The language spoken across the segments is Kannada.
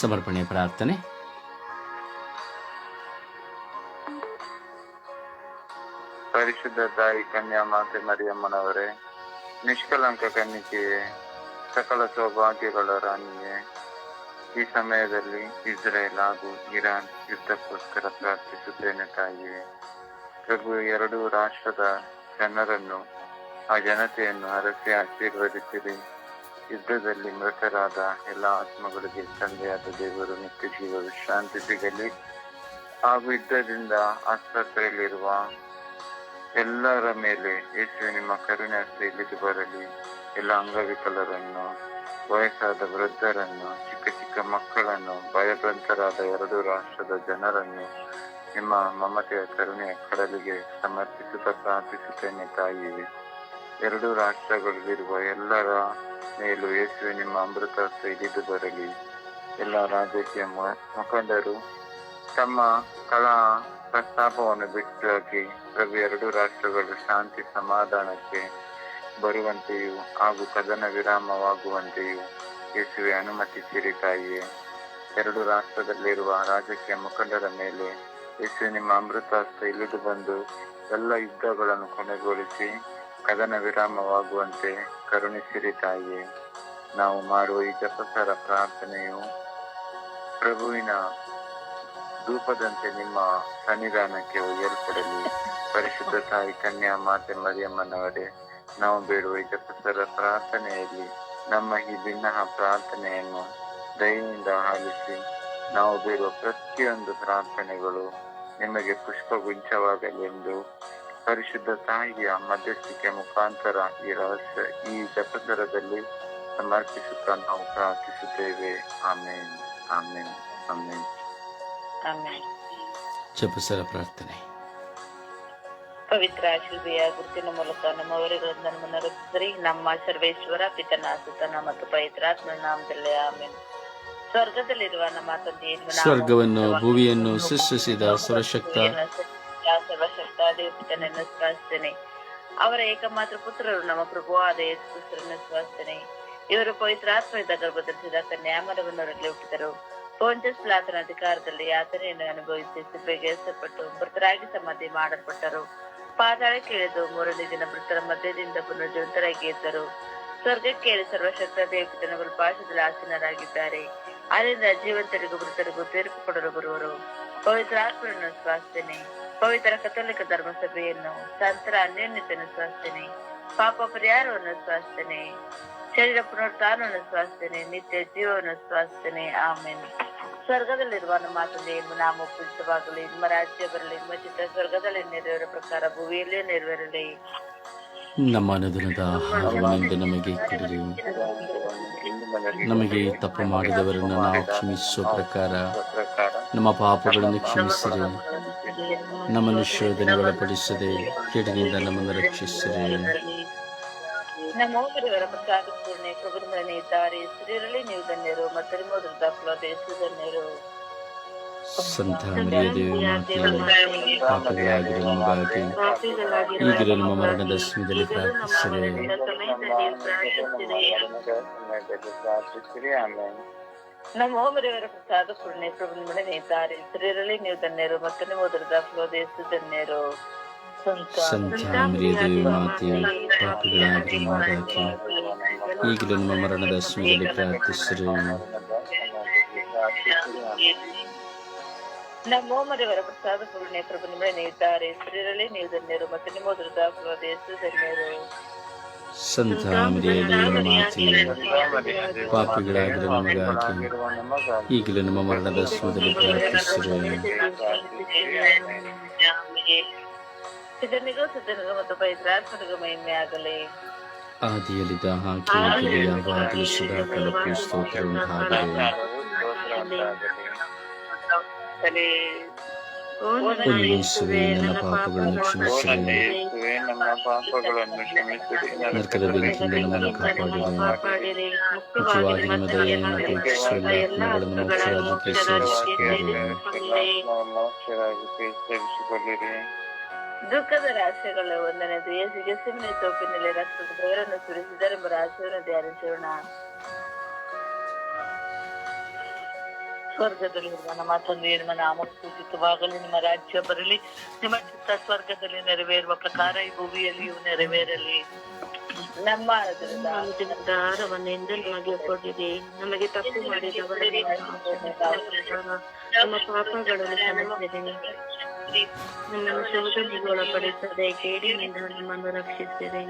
ಸಮರ್ಪಣೆ ಪ್ರಾರ್ಥನೆ. ಪರಿಶುದ್ಧ ತಾಯಿ ಕನ್ಯಾ ಮಾತೆ ಮರಿಯಮ್ಮನವರೇ, ನಿಷ್ಕಲಂಕ ಕನ್ನಿಕೆಯೇ ಸಕಲ ಸೌಭಾಗ್ಯಗಳ ರಾಣಿಯೇ, ಈ ಸಮಯದಲ್ಲಿ ಇಸ್ರೇಲ್ ಹಾಗೂ ಇರಾನ್ ಯುದ್ಧಕ್ಕೋಸ್ಕರ ಪ್ರಾರ್ಥಿಸುತ್ತೇನೆ ತಾಯಿಯೇ. ಪ್ರಭು, ಎರಡೂ ರಾಷ್ಟ್ರದ ಜನರನ್ನು, ಆ ಜನತೆಯನ್ನು ಅರಸಿ ಆಶೀರ್ವದಿಸಿರಿ. ಯುದ್ಧದಲ್ಲಿ ಮೃತರಾದ ಎಲ್ಲ ಆತ್ಮಗಳಿಗೆ ತಂದೆಯಾದ ದೇವರು ನಿತ್ಯ ಜೀವ ವಿಶ್ರಾಂತಿ ಸಿಗಲಿ. ಹಾಗೂ ಯುದ್ಧದಿಂದ ಆಸ್ಪತ್ರೆಯಲ್ಲಿರುವ ಎಲ್ಲರ ಮೇಲೆ ಯೇಸು ನಿಮ್ಮ ಕರುಣೆ ಇಳಿದು ಬರಲಿ. ಎಲ್ಲ ಅಂಗವಿಕಲರನ್ನು, ವಯಸ್ಸಾದ ವೃದ್ಧರನ್ನು, ಚಿಕ್ಕ ಚಿಕ್ಕ ಮಕ್ಕಳನ್ನು, ಭಯಭ್ರಂತರಾದ ಎರಡು ರಾಷ್ಟ್ರದ ಜನರನ್ನು ನಿಮ್ಮ ಮಮತೆಯ ಕರುಣೆಯ ಕಡಲಿಗೆ ಸಮರ್ಪಿಸುತ್ತಾ ಪ್ರಾರ್ಥಿಸುತ್ತೇನೆ ತಾಯಿ. ಎರಡು ರಾಷ್ಟ್ರಗಳಲ್ಲಿರುವ ಎಲ್ಲರ ಮೇಲೂ ಯೇಸುವೆ ನಿಮ್ಮ ಅಮೃತ ಹಸ್ತ ಇಳಿದು ಬರಲಿ ಎಲ್ಲ ರಾಜಕೀಯ ಮುಖಂಡರು ತಮ್ಮ ಕಲಾ ಪ್ರಸ್ತಾಪವನ್ನು ಬಿಟ್ಟು ಹಾಕಿ ಪ್ರಭು ಎರಡು ರಾಷ್ಟ್ರಗಳು ಶಾಂತಿ ಸಮಾಧಾನಕ್ಕೆ ಬರುವಂತೆಯೂ ಹಾಗೂ ಕದನ ವಿರಾಮವಾಗುವಂತೆಯೂ ಯೇಸುವೆ ಅನುಮತಿಸಿರಿ ತಾಯಿಯೇ. ಎರಡು ರಾಷ್ಟ್ರದಲ್ಲಿರುವ ರಾಜಕೀಯ ಮುಖಂಡರ ಮೇಲೆ ಯೇಸು ನಿಮ್ಮ ಅಮೃತ ಹಸ್ತ ಇಳಿದು ಬಂದು ಎಲ್ಲ ಯುದ್ಧಗಳನ್ನು ಕೊನೆಗೊಳಿಸಿ ಕದನ ವಿರಾಮವಾಗುವಂತೆ ಕರುಣಿಸಿರಿ ತಾಯಿಯೇ, ನಾವು ಮಾಡುವ ಈ ಜಪಸರ ಪ್ರಾರ್ಥನೆಯು ಪ್ರಭುವಿನ ಧೂಪದಂತೆ ನಿಮ್ಮ ಸನ್ನಿಧಾನಕ್ಕೆ ಏರ್ಪಡಲಿ. ಪರಿಶುದ್ಧ ತಾಯಿ ಕನ್ಯಾ ಮಾತೆ ಮರಿಯಮ್ಮನವರೇ, ನಾವು ಬೇಡುವ ಈ ಜಪಸರ ಪ್ರಾರ್ಥನೆಯಲ್ಲಿ ನಮ್ಮ ಈ ಭಿನ್ನಹ ಪ್ರಾರ್ಥನೆಯನ್ನು ದಯೆಯಿಂದ ಆಲಿಸಿ, ನಾವು ಬೇಡುವ ಪ್ರತಿಯೊಂದು ಪ್ರಾರ್ಥನೆಗಳು ನಿಮಗೆ ಪುಷ್ಪಗುಂಚವಾಗಲಿ ಎಂದು ಪರಿಶುದ್ಧ ತಾಯಿಯ ಮಧ್ಯಸ್ಥಿಕೆ ಮುಖಾಂತರ ಈ ರಹಸ್ಯ ಈ ಜಪದರದಲ್ಲಿ ಸಮರ್ಪಿಸುತ್ತಾ ನಾವು ಪ್ರಾರ್ಥಿಸುತ್ತೇವೆ. ಆಮೇನ್. ಆಮೇನ್. ಆಮೇನ್. ಜಪಸರ ಪ್ರಾರ್ಥನೆ. ಪವಿತ್ರ ಶಿಲ್ಪಿಯ ಗುರುತಿನ ಮೂಲಕ ನಮ್ಮ ಅವರುಗಳಿಂದ ನಮ್ಮನ್ನು ರಕ್ಷಿಸಿರಿ ನಮ್ಮ ಸರ್ವೇಶ್ವರ ಪಿತನ ಸುತನ ಮತ್ತು ಪವಿತ್ರಾತ್ಮ ನಾಮದಲ್ಲಿ ಆಮೇಲೆ ಸ್ವರ್ಗದಲ್ಲಿರುವ ನಮ್ಮ ತಂದೆಯನ್ನು ಸ್ವರ್ಗವನ್ನು ಭೂಮಿಯನ್ನು ಸೃಷ್ಟಿಸಿದ ಸರ್ವಶಕ್ತ ಸರ್ವಶಕ್ತ ದೇವಪಿತನನ್ನು ಸ್ಮರಿಸ್ತೇನೆ ಅವರ ಏಕಮಾತ್ರ ಪುತ್ರರು ನಮ್ಮ ಪ್ರಭುವಾದ ಯೇಸು ಕ್ರಿಸ್ತರನ್ನು ಸ್ಮರಿಸ್ತೇನೆ ಇವರು ಆತ್ಮದಿಂದ ಗರ್ಭಧರಿಸಿದ ಕನ್ಯಾಮರವನ್ನು ಅವರಲ್ಲಿ ಹುಟ್ಟಿದರು. ಪೋಂಚಸ್ ಪ್ಲಾತನ ಅಧಿಕಾರದಲ್ಲಿ ಯಾತನೆಯನ್ನು ಅನುಭವಿಸಿ ಸಿಬ್ಬೆಗೆ ಎಸೆಪಟ್ಟು ಮೃತರಾಗಿ ಸಮಾಧಿ ಮಾಡಲ್ಪಟ್ಟರು. ಪಾತಾಳಕ್ಕೆ ಕೇಳಿದು ಮೂರನೇ ದಿನ ಮೃತರ ಮಧ್ಯದಿಂದ ಪುನರ್ಜೀವಂತರಾಗಿ ಎದ್ದರು. ಸ್ವರ್ಗಕ್ಕೆ ಸರ್ವಶಕ್ತ ದೇವಪಿತನ ಪಾಶದಲ್ಲಿ ಆಸೀನರಾಗಿದ್ದಾರೆ. ಅಲ್ಲಿಂದ ಜೀವಂತರಿಗೂ ಮೃತರಿಗೂ ತೀರ್ಪು ಕೊಡಲು ಬರುವರು. ಪವಿತ್ರ ಆತ್ಮನನ್ನು ಸ್ವಾಸ್ತೇನೆ ಪವಿತ್ರ ಕಥೋಲಿಕ ಧರ್ಮ ಸಭೆಯನ್ನು ಸಂತರ ಅನ್ಯೋನ್ಯತೆಯನ್ನು ಸ್ವಾಸ್ತೇನೆ. ಪಾಪ ಪರಿಹಾರವನ್ನು ಸ್ವಾಸ್ತೇನೆ? ಶರೀರ ಪುನರುತ್ಥಾನವನ್ನು ಸ್ವಾಸ್ತೇನೆ, ನಿತ್ಯ ಜೀವವನ್ನು ಸ್ವಾಸ್ತೇನೆ. ಆಮೇಲೆ ಸ್ವರ್ಗದಲ್ಲಿರುವ ನಮ್ಮ ತಂದೆ ಎಂಬ ನಾಮ ಪೂಜಿತವಾಗಲಿ ನಿಮ್ಮ ರಾಜ್ಯ ಬರಲಿ, ನಿಮ್ಮ ಚಿತ್ರ ಸ್ವರ್ಗದಲ್ಲಿ ನೆರವೇರೋ ಪ್ರಕಾರ ಭೂಮಿಯಲ್ಲೇ ನೆರವೇರಲಿ. ನಮ್ಮ ಅನುದಿನದ ಆಹಾರವನ್ನು ನಮಗೆ ಕೊಡಿರಿ. ನಮಗೆ ತಪ್ಪು ಮಾಡಿದವರನ್ನು ನಾವು ಕ್ಷಮಿಸುವ ಪ್ರಕಾರ ನಮ್ಮ ಪಾಪಗಳನ್ನು ಕ್ಷಮಿಸಿರಿ. ನಮ್ಮನ್ನು ಶೋಧನೆ ಒಳಪಡಿಸದೆ ಕೆಡದಿಂದ ನಮ್ಮನ್ನು ರಕ್ಷಿಸಿರಿ ನಮ್ಮ ಒಬ್ಬರಿವರ ಪ್ರಸಾದ ಪೂರ್ಣೆ ಪ್ರಬಂಧನೆ ಇದ್ದಾರೆ ಸ್ತ್ರೀಯರಲ್ಲಿ ನೀವು ಧನ್ಯರು ಮತ್ತು ನಿಮ್ಮೋದ್ರದ ಫಲದೇಶು ಧನ್ಯರು ಸಂತ ಮರಿಯ ದೇವಿ ಮಾತೆಯೇ ಪಾಪಗಳಾಗಿರುವ ನಮಗಾಗಿ ಈಗಲೂ ನಮ್ಮ ಮರಣದ ಸಮಯದಲ್ಲಿ ಪ್ರಾರ್ಥಿಸಿರಿ ಪ್ರಾರ್ಥಿಸಿರಿ ಆಮೇಲೆ ನಮ್ಮ ಒಬ್ಬರಿವರ ಪ್ರಸಾದ ಪೂರ್ಣೆ ಪ್ರಬಂಧನೆ ನೇತಾರೆ ಸ್ತ್ರೀಯರಲ್ಲಿ ನೀವು ಧನ್ಯರು ಮತ್ತು ನಿಮ್ಮೋದ್ರದ ಪ್ರದೇಶ ಧನ್ಯರು. ಸಂತ ಮರಿಯ ದೇವಿ ಮಾತೆಯೇ ಪಾಪಗಳಾಗಿರುವ ನಮಗಾಗಿ ಈಗಲೂ ನಮ್ಮ ಮರಣದ ಸಮಯದಲ್ಲಿ ಪ್ರಾರ್ಥಿಸಿರಿ. ನಮ್ಮ ಮರಿವರ ಪ್ರಸಾದ ಪೂರ್ಣೆ ಇದ್ದಾರೆ. ಸ್ತ್ರೀಯರಲ್ಲಿ ನೀವು ಧನ್ಯರು ಮತ್ತು ದುರ್ಧಾ ಪ್ರದೇಶ ಧನ್ಯರು. ಸಂತ ಮರಿಯ ದೇವರ ಮಾತೆಯೇ ಪಾಪಿಗಳಾಗಿರುವ ನಮಗಾಗಿ ಈಗಲೂ ನಮ್ಮ ಮರಣದ ಸಮಯದಲ್ಲಿ ಪ್ರಾರ್ಥಿಸಿರಿ. ಸಿದ್ಧನಿಗೂ ಸಿದ್ಧನಿಗೂ ಮತ್ತು ಪವಿತ್ರಾತ್ಮನಿಗೂ ಮಹಿಮೆ ಆಗಲಿ ಆದಿಯಲ್ಲಿದ್ದ ಹಾಗೆ ಈಗಲೂ ಯಾವಾಗಲೂ ಸದಾಕಾಲಕ್ಕೂ ಸ್ತೋತ್ರ ಉಂಟಾಗಲಿ ಯೇಸುವೇ ನನ್ನ ಪಾಪಗಳನ್ನು ಕ್ಷಮಿಸಿರಿ ನಮ್ಮ ಪಾಪಗಳನ್ನು ಕ್ಷಮಿಸಿರಿ ನರಕದ ಬೆಂಕಿಯಿಂದ ನಮ್ಮನ್ನು ಕಾಪಾಡಿರಿ ಮುಖ್ಯವಾಗಿ ನಮ್ಮ ದಯೆಯನ್ನು ಅಪೇಕ್ಷಿಸುವ ಆತ್ಮಗಳನ್ನು ಮೋಕ್ಷರಾಜ್ಯಕ್ಕೆ ಸೇರಿಸಿಕೊಳ್ಳಿ ಮೋಕ್ಷರಾಗಿ ಸೇರಿಸಿಕೊಳ್ಳಿರಿ ದುಃಖದ ರಾಶಿಗಳ ಒಂದನೇದು ಯೇಸುಗೆ ಸಿಮ್ಮನೆ ಸೋಪಿನಲ್ಲಿ ರಕ್ತದ ಬೆವರನ್ನು ಸುರಿಸಿದರೆಂಬ ರಾಶಿಯನ್ನು ಧ್ಯಾನಿಸೋಣ ಸ್ವರ್ಗದಲ್ಲಿರುವ ನಮ್ಮ ತಂದೆಯ ನಿಮ್ಮ ನಾಮ ಪೂಜಿತವಾಗಲಿ ನಿಮ್ಮ ರಾಜ್ಯ ಬರಲಿ ನಿಮ್ಮ ಚಿತ್ತ ಸ್ವರ್ಗದಲ್ಲಿ ನೆರವೇರುವ ಪ್ರಕಾರ ಈ ಭೂಮಿಯಲ್ಲಿಯೂ ನೆರವೇರಲಿ. ನಮ್ಮ ಆಹಾರವನ್ನೆಂದು ನಮಗೆ ಕೊಟ್ಟಿದೆ ನಮಗೆ ತಪ್ಪು ಮಾಡಿದವರನ್ನು ನಮ್ಮ ಪಾಪಗಳನ್ನು ಕ್ಷಮಿಸಿರಿ. ನಮ್ಮನ್ನು ಶೋಧನೆಗೆ ಒಳಪಡಿಸದೆ ಕೇಡಿನಿಂದ ನಮ್ಮನ್ನು ರಕ್ಷಿಸಿದೆ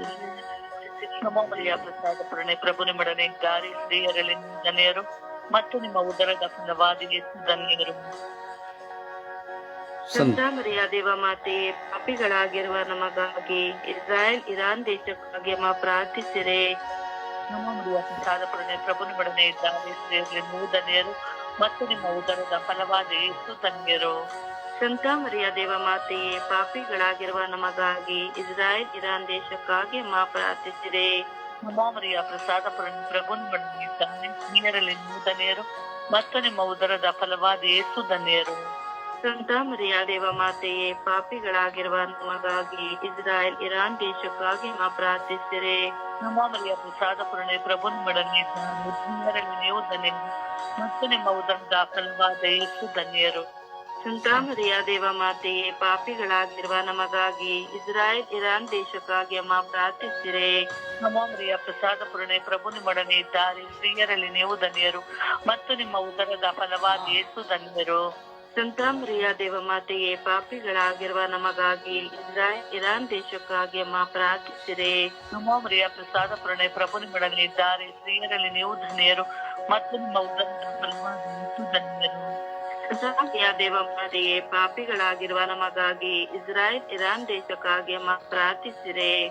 ಪ್ರಭು ನಿಮ್ಮೊಡನೆ ಗಾರಿ ಸ್ತ್ರೀಯರಲ್ಲಿ ಧನ್ಯರು ಮತ್ತು ನಿಮ್ಮ ಉದರದ ಫಲವಾದಿಗೆ ಧನ್ಯರು. ಸಂತ ಸಂತ ಮರಿಯ ದೇವ ಮಾತೆಯೇ ಪಾಪಿಗಳಾಗಿರುವ ನಮಗಾಗಿ ಇಸ್ರಾಯೇಲ್ ಇರಾನ್ ದೇಶಕ್ಕಾಗಿ ಅಮ್ಮ ಪ್ರಾರ್ಥಿಸಿರೆ. ನಮ್ಮ ಮರಿಯ ಪ್ರಸಾದ ಪೂರ್ಣೆ ಪ್ರಭು ನಿಮ್ಮೊಡನೆ ಗಾರಿ ಸ್ತ್ರೀಯರಲ್ಲಿ ನೀವು ಮತ್ತು ನಿಮ್ಮ ಉದರದ ಫಲವಾದ ಯೇಸು ಧನ್ಯರು. ಸಂತ ಮರಿಯ ದೇವ ಮಾತೆಯೇ ಪಾಪಿಗಳಾಗಿರುವ ನಮಗಾಗಿ ಇಸ್ರಾಯೇಲ್ ಇರಾನ್ ದೇಶಕ್ಕಾಗಿ ಅಮ್ಮ ಪ್ರಾರ್ಥಿಸಿರೆ. ನಮ್ಮ ಮರಿಯ ಪ್ರಸಾದ ಪೂರ್ಣೆ ನೀರಲ್ಲಿ ನೂತನೆಯರು ಮತ್ತು ನಿಮ್ಮ ಉದರದ ಫಲವಾದ ಏಸು ಧನ್ಯರು. ಸಂತ ಮರಿಯ ದೇವ ಮಾತೆಯೇ ಪಾಪಿಗಳಾಗಿರುವ ನಮಗಾಗಿ ಇಸ್ರಾಯೇಲ್ ಇರಾನ್ ದೇಶಕ್ಕಾಗಿ ನಾ ಪ್ರಾರ್ಥಿಸಿರೆ. ನಮ್ಮ ಮರಿಯ ಪ್ರಸಾದ ಪುರಣೆ ಪ್ರಭುನ್ ನಿಮ್ಮೊಡನೆ ಇದ್ದಾನೆ ಸ್ತ್ರೀಯರಲ್ಲಿ ನೀವು ಧನ್ಯರು ಮತ್ತು ನಿಮ್ಮ ಉದರದ ಫಲವಾದ ಏಸು ಧನ್ಯರು. ಸಂತ ಮರಿಯ ದೇವ ಮಾತೆಯೇ, ಪಾಪಿಗಳಾಗಿರುವ ನಮಗಾಗಿ ಇಸ್ರಾಯೇಲ್, ಇರಾನ್ ದೇಶಕ್ಕಾಗಿ ಅಮ್ಮ ಪ್ರಾರ್ಥಿಸಿರೆ. ನಮ್ಮ ಮರಿಯ ಪ್ರಸಾದ ಪೂರ್ಣೆ ಪ್ರಭು ನಿಮ್ಮೊಡನೆ ಇದ್ದಾರೆ ಸ್ತ್ರೀಯರಲ್ಲಿ ನೀವು ಧನ್ಯರು ಮತ್ತು ನಿಮ್ಮ ಉದರದ ಫಲವಾಗಿ ಯೇಸು ಧನ್ಯರು. ಸಂತ ಮರಿಯ ದೇವ ಮಾತೆಯೇ, ಪಾಪಿಗಳಾಗಿರುವ ನಮಗಾಗಿ ಇಸ್ರಾಯೇಲ್, ಇರಾನ್ ದೇಶಕ್ಕಾಗಿ ಅಮ್ಮ ಪ್ರಾರ್ಥಿಸಿರೆ. ನಮ್ಮ ಮರಿಯ ಪ್ರಸಾದ ಪೂರ್ಣೆ ಪ್ರಭು ನಿಮ್ಮೊಡನೆ ಇದ್ದಾರೆ ಸ್ತ್ರೀಯರಲ್ಲಿ ನೀವು ಧನ್ಯರು ಮತ್ತು ನಿಮ್ಮ ಉದರದ ಫಲವಾಗಿ ಯೇಸು ಧನ್ಯರು. ಮರಿಯ ದೇವ ಮಾತೆಯೇ ಪಾಪಿಗಳಾಗಿರುವ ನಮಗಾಗಿ ಇಸ್ರಾಯೇಲ್ ಇರಾನ್ ದೇಶಕ್ಕಾಗಿ ಪ್ರಾರ್ಥಿಸಿರೆ.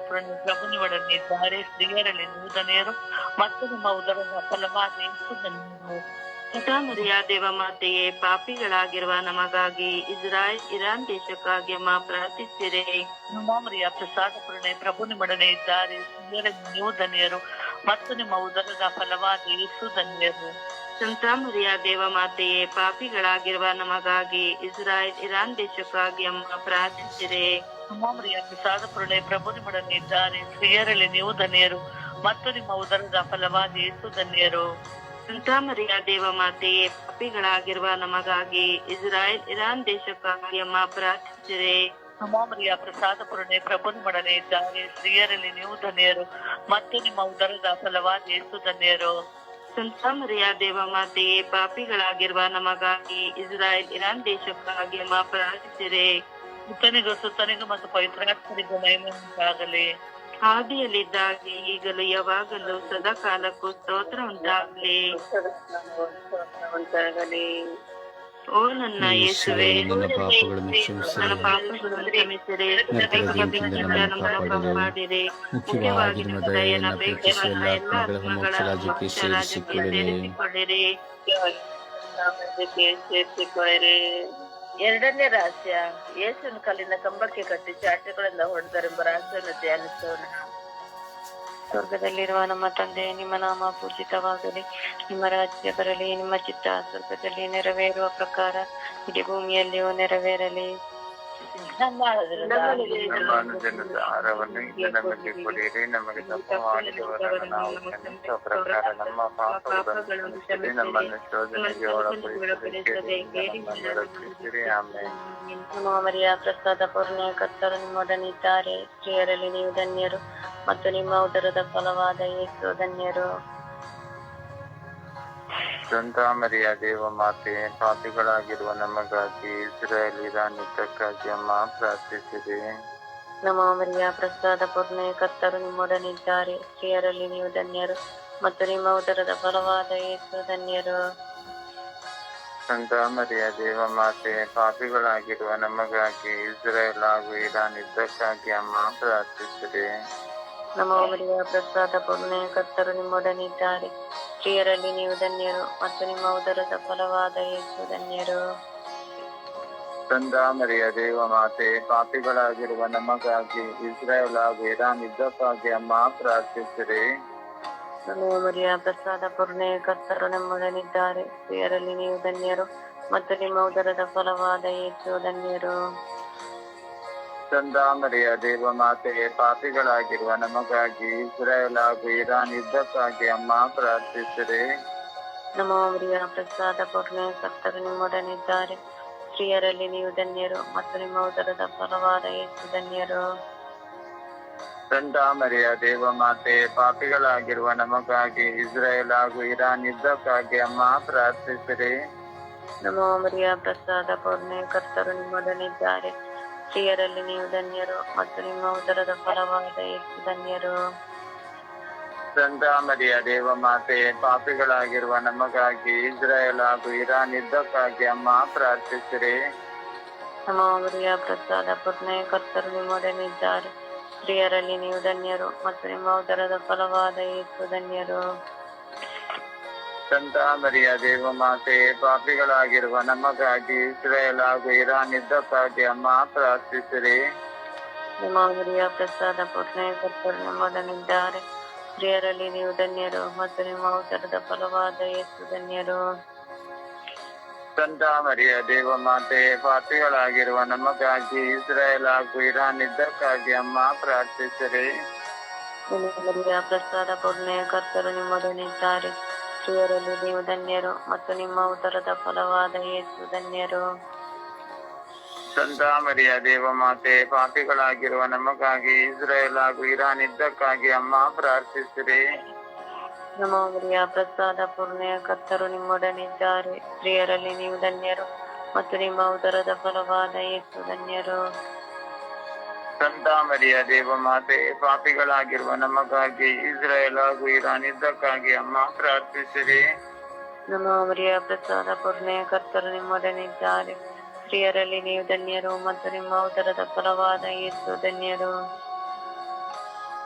ಪೂರ್ಣೆ ಪ್ರಭು ಇದ್ದಾರೆ ಸ್ತ್ರೀಯರಲ್ಲಿ ನೂತನೆಯರು ಮತ್ತು ನಿಮ್ಮ ಉದರದ ಫಲವಾದ ಯೇಸು ಧನ್ಯರು ಸಂತ ಮರಿಯ ದೇವ ಮಾತೆಯೇ ಪಾಪಿಗಳಾಗಿರುವ ನಮಗಾಗಿ ಇಸ್ರಾಯೇಲ್ ಇರಾನ್ ದೇಶಕ್ಕಾಗಿ ಅಮ್ಮ ಪ್ರಾರ್ಥಿಸಿರೆ. ನಮ್ಮ ಮರಿಯ ಪ್ರಸಾದ ಪೂರ್ಣೆ ಪ್ರಭು ನಿಮ್ಮೊಡನೆ ಇದ್ದಾರೆ ಸ್ತ್ರೀಯರ ನೀವು ಧನ್ಯರು ಮತ್ತು ನಿಮ್ಮ ಉದರದ ಫಲವಾದ ಯೇಸು ಧನ್ಯರು ಸಂತ ಮರಿಯಾ ದೇವ ಮಾತೆಯೇ ಪಾಪಿಗಳಾಗಿರುವ ನಮಗಾಗಿ ಇಸ್ರಾಯೇಲ್, ಇರಾನ್ ದೇಶಕ್ಕಾಗಿ ಅಮ್ಮ ಪ್ರಾರ್ಥಿಸಿರೆ. ನಮ್ಮ ಮರಿಯ ಪ್ರಸಾದ ಪೂರ್ಣೆ ಪ್ರಭು ನಿಮ್ಮೊಡನೆ ಸ್ತ್ರೀಯರಲ್ಲಿ ನೀವು ಧನ್ಯರು, ಮತ್ತು ನಿಮ್ಮ ಉದರದ ಫಲವಾದ ಯೇಸು ಧನ್ಯರು. ಸಂತ ಮರಿಯಾ ದೇವ ಮಾತೆಯೇ ಪಾಪಿಗಳಾಗಿರುವ ನಮಗಾಗಿ ಇಸ್ರಾಯೇಲ್, ಇರಾನ್ ದೇಶಕ್ಕಾಗಿ ಅಮ್ಮ ಪ್ರಾರ್ಥಿಸಿರೆ. ನಮ್ಮ ಮರಿಯ ಪ್ರಸಾದ ಪೂರ್ಣೆ ಪ್ರಭು ನಿಮ್ಮೊಡನೆ ಇದ್ದಾರೆ ಸ್ತ್ರೀಯರಲ್ಲಿ ನೀವು ಧನ್ಯರು, ಮತ್ತು ನಿಮ್ಮ ಉದರದ ಫಲವಾದ ಯೇಸು ಧನ್ಯರು. ಸಂತ ಮರಿಯ ದೇವ ಮಾತೆಯೇ ಪಾಪಿಗಳಾಗಿರುವ ನಮಗಾಗಿ ಇಸ್ರಾಯೇಲ್ ಇರಾನ್ ದೇಶಕ್ಕಾಗಿ ಅಮ್ಮ ಪ್ರಾರ್ಥಿಸಿರೆ. ಸುತ್ತನಿಗೂ ಸುತ್ತನಿಗೂ ಮತ್ತು ಪವಿತ್ರಾತ್ಮರಿಗೂ ಮಹಿಮೆಯುಂಟಾಗಲಿ. ಹಾದಿಯಲ್ಲಿದ್ದಾಗಿ ಈಗಲೂ ಯಾವಾಗಲೂ ಸದಾ ಕಾಲಕ್ಕೂ ಸ್ತೋತ್ರ ಉಂಟಾಗಲಿ. ಉಂಟಾಗಲಿ. ಓ ನನ್ನ ಯೇಸುವೆ. ನನ್ನ ಪಾಪಗಳನ್ನು ನನ್ನ ಕ್ಷಮಿಸಿರಿ. ಕಾಪಾಡಿರಿ. ಕಾಪಾಡಿರಿ. ಮುಖ್ಯವಾಗಿ ನಿಮ್ಮ ದಯೆಯನ್ನು ಪ್ರೀತಿಸುವ ಎಲ್ಲ ಆತ್ಮಗಳ ಮೋಕ್ಷ ರಾಜ್ಯಕ್ಕೆ ಸೇರಿಸಿಕೊಳ್ಳಿರಿ. ಸೇರಿಸಿಕೊಳ್ಳಿರಿ. ಸೇರಿಸಿಕೊಳ್ಳಿರಿ. ಎರಡನೇ ರಹಸ್ಯ ಯೇಸುವಿನ ಕಲ್ಲಿನ ಕಂಬಕ್ಕೆ ಕಟ್ಟಿ ಚಾಟೆಗಳಿಂದ ಹೊಡೆದರೆಂಬ ರಹಸ್ಯವನ್ನು ಧ್ಯಾನಿಸೋಣ. ಸ್ವರ್ಗದಲ್ಲಿರುವ ನಮ್ಮ ತಂದೆ, ನಿಮ್ಮ ನಾಮ ಪೂಜಿತವಾಗಲಿ. ನಿಮ್ಮ ರಾಜ್ಯ ಬರಲಿ, ನಿಮ್ಮ ಚಿತ್ತ ಸ್ವರ್ಗದಲ್ಲಿ ನೆರವೇರುವ ಪ್ರಕಾರ, ಇಡೀ ಭೂಮಿಯಲ್ಲಿಯೂ ನೆರವೇರಲಿ. ನಮ್ಮ ನಮ್ಮ ಅನುದಿನದ ಆಹಾರವನ್ನು ಇಂದು ನಮಗೆ ಕೊಡಿರಿ ನಮಗೆ ತಪ್ಪು ಮಾಡಿದವರನ್ನು ನಾವು ಕ್ಷಮಿಸುವ ಪ್ರಕಾರ ನಮ್ಮ ಪಾಪಗಳನ್ನು ಕ್ಷಮಿಸಿರಿ ನಮ್ಮನ್ನು ಶೋಧನೆಗೆ ಒಳಪಡಿಸದೆ ನಮ್ಮನ್ನು ರಕ್ಷಿಸಿರಿ ಆಮೇಲೆ ನಮ್ಮ ಮರಿಯ ಪ್ರಸಾದ ಪೂರ್ಣ ಕರ್ತರು ನಿಮ್ಮೊಡನಿದ್ದಾರೆ ಸ್ತ್ರೀಯರಲ್ಲಿ ನೀವು ಧನ್ಯರು ಮತ್ತು ನಿಮ್ಮ ಉದರದ ಫಲವಾದ ಯೇಸು ಧನ್ಯರು. ಸಂತ ಮರಿಯ ದೇವ ಮಾತೆ ಪಾಪಿಗಳಾಗಿರುವ ನಮಗಾಗಿ ಇಸ್ರಾಯೇಲ್ ಇರಾನ್ ಯುದ್ಧಕ್ಕಾಗಿ ಅಮ್ಮ ಪ್ರಾರ್ಥಿಸಿದೆ ನಮ್ಮ ಮರಿಯ ಪ್ರಸಾದ ಪೂರ್ಣ ಕರ್ತರು ನಿಮ್ಮೊಡನಿದ್ದಾರೆ. ಸ್ತ್ರೀಯರಲ್ಲಿ ನೀವು ಧನ್ಯರು ಮತ್ತು ನಿಮ್ಮ ಉದರದ ಫಲವಾದ ಯೇಸು ಧನ್ಯರು. ಸಂತ ಮರಿಯ ದೇವ ಮಾತೆ ಪಾಪಿಗಳಾಗಿರುವ ನಮಗಾಗಿ ಇಸ್ರಾಯೇಲ್ ಹಾಗೂ ಇರಾನ್ ಯುದ್ಧಕ್ಕಾಗಿ ಅಮ್ಮ ಪ್ರಾರ್ಥಿಸಿದೆ ನಮ್ಮ ಮರಿಯ ಪ್ರಸಾದ ಪೂರ್ಣ ಕರ್ತರು ನಿಮ್ಮೊಡನಿದ್ದಾರೆ. ಸ್ತ್ರೀಯರಲ್ಲಿ ನೀವು ಧನ್ಯರು ಮತ್ತು ನಿಮ್ಮ ಉದರದ ಫಲವಾದ ಯೇಸು ಧನ್ಯರು. ಮರಿಯ ದೇವ ಮಾತೆ ಪಾಪಿಗಳಾಗಿರುವ ನಮಗಾಗಿ ಇಸ್ರಾಯೇಲ್ ಹಾಗೂ ಇರಾನ್ ಯುದ್ಧಕ್ಕಾಗಿ ಅಮ್ಮ ಪ್ರಾರ್ಥಿಸಿರಿ. ನಮ್ಮ ಮರಿಯ ಪ್ರಸಾದ ಪೂರ್ಣೆಯ ಕರ್ತರು ನಮ್ಮೊಡನಿದ್ದಾರೆ ಸ್ತ್ರೀಯರಲ್ಲಿ ನೀವು ಧನ್ಯರು ಮತ್ತು ನಿಮ್ಮ ಉದರದ ಫಲವಾದ ಯೇಸು ಧನ್ಯರು. ಸಂತ ಮರಿಯ ದೇವ ಮಾತೆ ಪಾಪಿಗಳಾಗಿರುವ ನಮಗಾಗಿ ಇಸ್ರಾಯೇಲ್ ಹಾಗೂ ಇರಾನ್ ಯುದ್ಧಕ್ಕಾಗಿ ಅಮ್ಮ ಪ್ರಾರ್ಥಿಸಿರಿ. ನಮ್ಮ ಪ್ರಸಾದ ಪೂರ್ಣ ಸಪ್ತರು ನಿಮ್ಮೊಡನಿದ್ದಾರೆ. ಸ್ತ್ರೀಯರಲ್ಲಿ ನೀವು ಧನ್ಯರು ಮತ್ತು ನಿಮ್ಮ ಉದರದ ಫಲವಾದ ಹೆಚ್ಚು ಧನ್ಯರು. ಸಂತ ಮರಿಯ ದೇವ ಮಾತೆ ಪಾಪಿಗಳಾಗಿರುವ ನಮಗಾಗಿ ಇಸ್ರಾಯೇಲ್ ಹಾಗೂ ಇರಾನ್ ಯುದ್ಧಕ್ಕಾಗಿ ಅಮ್ಮ ಪ್ರಾರ್ಥಿಸಿರಿ. ನಮ್ಮ ಮರಿಯ ಪ್ರಸಾದ ಪೂರ್ಣ ಕರ್ತರು ನಿಮ್ಮೊಡನಿದ್ದಾರೆ. ಸ್ತ್ರೀಯರಲ್ಲಿ ನೀವು ಧನ್ಯರು ಮತ್ತು ನಿಮ್ಮ ಉದರದ ಫಲವಾದ ಯೇಸು ಧನ್ಯರು. ಸಂತ ಮರಿಯ ದೇವ ಮಾತೆ ಪಾಪಿಗಳಾಗಿರುವ ನಮಗಾಗಿ ಇಸ್ರಾಯೇಲ್ ಹಾಗೂ ಇರಾನ್ ಯುದ್ಧಕ್ಕಾಗಿ ಅಮ್ಮ ಪ್ರಾರ್ಥಿಸಿರಿ. ನಮೋ ಮರಿಯ ಪ್ರಸಾದ ಪೂರ್ಣೆ ಕರ್ತರು ನಿಮ್ಮೊಡನಿದ್ದಾರೆ ಸ್ತ್ರೀಯರಲ್ಲಿ ನೀವು ಧನ್ಯರು ಮತ್ತು ನಿಮ್ಮ ಉದರದ ಫಲವಾದ ಯೇಸು ಧನ್ಯರು. ಸಂತ ಮರಿಯ ದೇವ ಮಾತೆ ಪಾಪಿಗಳಾಗಿರುವ ನಮಗಾಗಿ ಇಸ್ರೇಲ್ ಹಾಗೂ ಇರಾನ್ ಯುದ್ಧಕ್ಕಾಗಿ ಅಮ್ಮ ಪ್ರಾರ್ಥಿಸಿರಿ. ನಮೋ ಮರಿಯ ಪ್ರಸಾದ ಪೂರ್ಣೆ ಕರ್ತರು ನಿಮ್ಮೊಡನಿದ್ದಾರೆ ಸ್ತ್ರೀಯರಲ್ಲಿ ನೀವು ಧನ್ಯರು ಮತ್ತು ನಿಮ್ಮ ಫಲವಾದ ಯೇಸು ಧನ್ಯರು. ಸಂತ ಮರಿಯ ದೇವ ಮಾತೆ ಪಾಪಿಗಳಾಗಿರುವ ನಮಗಾಗಿ ಇಸ್ರೇಲ್ ಹಾಗೂ ಇರಾನ್ ಇದ್ದಕ್ಕಾಗಿ ಅಮ್ಮ ಪ್ರಾರ್ಥಿಸಿರಿ. ಪ್ರಸಾದ ಪೂರ್ಣಯ ಕರ್ತರು ನಿಮ್ಮೊಡನಿದ್ದಾರೆ ಸ್ತ್ರೀಯರಲ್ಲಿ ನೀವು ಧನ್ಯರು ಮತ್ತು ನಿಮ್ಮ ಉದರದ ಫಲವಾದ ಯೇಸು ಧನ್ಯರು. ಸಂತ ಮರಿಯ ದೇವ ಮಾತೆ ಪಾಪಿಗಳಾಗಿರುವ ನಮಗಾಗಿ ಇಸ್ರಾಯೇಲ್ ಹಾಗೂ ಇರಾನ್ ಇದ್ದಕ್ಕಾಗಿ ಅಮ್ಮ ಪ್ರಾರ್ಥಿಸಿರಿ. ನಮ್ಮರಿಯ ಪ್ರಸಾದ ಪೂರ್ಣೆಯ ಕರ್ತರು ನಿಮ್ಮೊಡನಿದ್ದಾರೆ. ಸ್ತ್ರೀಯರಲ್ಲಿ ನೀವು ಧನ್ಯರು ಮತ್ತು ನಿಮ್ಮ ಉದರದ ಫಲವಾದ ಯೇಸು ಧನ್ಯರು. ಸಂತ ಮರಿಯ ದೇವ ಮಾತೆ ಪಾಪಿಗಳಾಗಿರುವ ನಮಗಾಗಿ ಇಸ್ರಾಯೇಲ್ ಹಾಗೂ ಇರಾನ್ ಇದ್ದಕ್ಕಾಗಿ ಅಮ್ಮ ಪ್ರಾರ್ಥಿಸಿರಿ ನಮ್ಮ ಮರಿಯ ಪ್ರಸಾದ ಪೂರ್ಣೆ ಕರ್ತರು ನಿಮ್ಮೊಡನಿದ್ದಾರೆ ಸ್ತ್ರೀಯರಲ್ಲಿ ನೀವು ಧನ್ಯರು ಮತ್ತು ನಿಮ್ಮ ಉದರದ ಫಲವಾದ ಯೇಸು ಧನ್ಯರು.